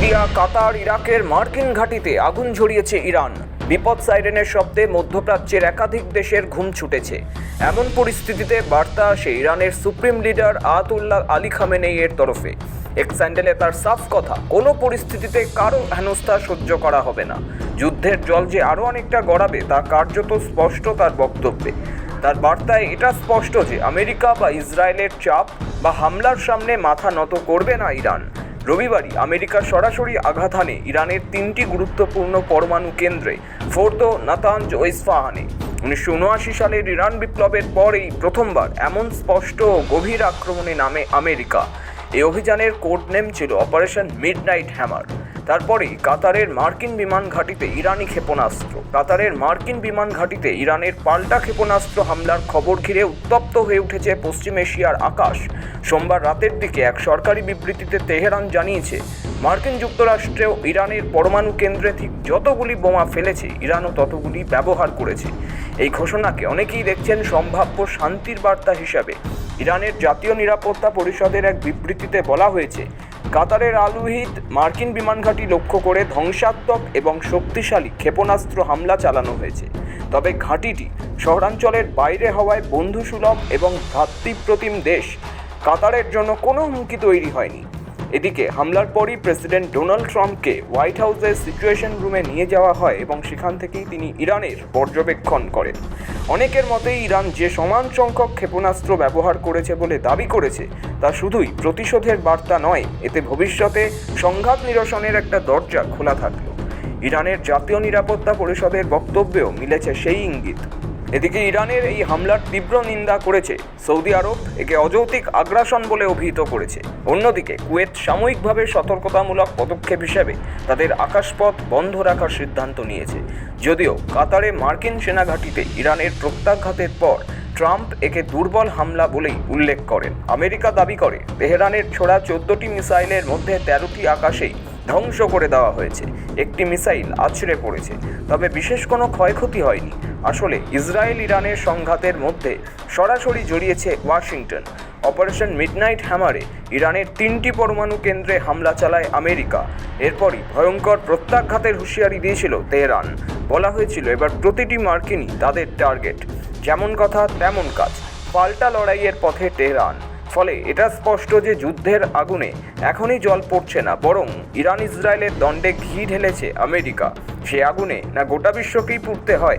Syria, কাতার, ইরাকের মার্কিন ঘাঁটিতে আগুন ঝরিয়েছে ইরান। বিপদ সাইরেনের শব্দে মধ্যপ্রাচ্যের একাধিক দেশের ঘুম ছুটেছে। এমন পরিস্থিতিতে বার্তা আসে ইরানের supreme leader Ayatollah Ali Khamenei এর তরফে। এক স্যান্ডেলে তার সাফ কথা, কোনো পরিস্থিতিতে কারও হেনস্থা সহ্য করা হবে না। যুদ্ধের জল যে আরও অনেকটা গড়াবে তা কার্যত স্পষ্ট তার বক্তব্যে। তার বার্তায় এটা স্পষ্ট যে আমেরিকা বা ইসরায়েলের চাপ বা হামলার সামনে মাথা নত করবে না ইরান। রবিবারই আমেরিকা সরাসরি আঘাত হানে ইরানের তিনটি গুরুত্বপূর্ণ পরমাণু কেন্দ্রে ফোর্দ নাতাঞ্জ ও ইস্ফাহানে উনিশশো উনআশি সালের ইরান বিপ্লবের পরেই প্রথমবার এমন স্পষ্ট ও গভীর আক্রমণে নামে আমেরিকা। এই অভিযানের কোড নেম ছিল অপারেশন মিডনাইট হ্যামার। তারপরেই কাতারের মার্কিন বিমান ঘাঁটিতে ইরানি ক্ষেপণাস্ত্র। কাতারের মার্কিন বিমান ঘাঁটিতে ইরানের পাল্টা ক্ষেপণাস্ত্র হামলার খবর ঘিরে উত্তপ্ত হয়ে উঠেছে পশ্চিম এশিয়ার আকাশ। সোমবার রাতের দিকে এক সরকারি বিবৃতিতে তেহরান জানিয়েছে, মার্কিন যুক্তরাষ্ট্রেও ইরানের পরমাণু কেন্দ্রে ঠিক যতগুলি বোমা ফেলেছে, ইরানও ততগুলি ব্যবহার করেছে। এই ঘোষণাকে অনেকেই দেখছেন সম্ভাব্য শান্তির বার্তা হিসাবে। ইরানের জাতীয় নিরাপত্তা পরিষদের এক বিবৃতিতে বলা হয়েছে কাতারের আলুহিদ মার্কিন বিমান ঘাঁটি লক্ষ্য করে ধ্বংসাত্মক এবং শক্তিশালী ক্ষেপণাস্ত্র হামলা চালানো হয়েছে। তবে ঘাঁটিটি শহরাঞ্চলের বাইরে হওয়ায় বন্ধুসুলভ এবং ভ্রাতৃপ্রতিম দেশ কাতারের জন্য কোনো হুমকি তৈরি হয়নি। এদিকে হামলার পরই প্রেসিডেন্ট ডোনাল্ড ট্রাম্পকে হোয়াইট হাউসের সিচুয়েশন রুমে নিয়ে যাওয়া হয় এবং সেখান থেকেই তিনি ইরানের পর্যবেক্ষণ করেন। অনেকের মতে ইরান যে সমান সংখ্যক ক্ষেপণাস্ত্র ব্যবহার করেছে বলে দাবি করেছে, তা শুধুই প্রতিশোধের বার্তা নয়, এতে ভবিষ্যতে সংঘাত নিরসনের একটা দরজা খোলা থাকল। ইরানের জাতীয় নিরাপত্তা পরিষদের বক্তব্যেও মিলেছে সেই ইঙ্গিত। এদিকে ইরানের এই হামলার তীব্র নিন্দা করেছে সৌদি আরব, একে অযৌক্তিক আগ্রাসন বলে অভিহিত করেছে। অন্যদিকে, কুয়েত সাময়িকভাবে সতর্কতামূলক পদক্ষেপ হিসেবে তাদের আকাশপথ বন্ধ রাখার সিদ্ধান্ত নিয়েছে। যদিও কাতারে মার্কিন সেনাঘাঁটিতে ইরানের প্রত্যাঘাতের পর ট্রাম্প একে দুর্বল হামলা বলেই উল্লেখ করেন। আমেরিকা দাবি করে, তেহরানের ছোড়া চোদ্দটি মিসাইলের মধ্যে তেরোটি আকাশেই ধ্বংস করে দেওয়া হয়েছে। একটি মিসাইল আছড়ে পড়েছে, তবে বিশেষ কোনো ক্ষয়ক্ষতি হয়নি। আসলে ইসরায়েল ইরানের সংঘাতের মধ্যে সরাসরি জড়িয়েছে ওয়াশিংটন। অপারেশন মিডনাইট হ্যামারে ইরানের তিনটি পরমাণু কেন্দ্রে হামলা চালায় আমেরিকা। এরপরই ভয়ঙ্কর প্রত্যাঘাতের হুঁশিয়ারি দিয়েছিল তেহরান। বলা হয়েছিল এবার প্রতিটি মার্কিনই তাদের টার্গেট। যেমন কথা, তেমন কাজ। পাল্টা লড়াইয়ের পথে তেহরান। ফলে এটা স্পষ্ট যে যুদ্ধের আগুনে এখনই জল পড়ছে না, বরং ইরান ইসরায়েলের দণ্ডে ঘি ঢেলেছে আমেরিকা। সে আগুনে না গোটা বিশ্বকেই পুড়তে হয়।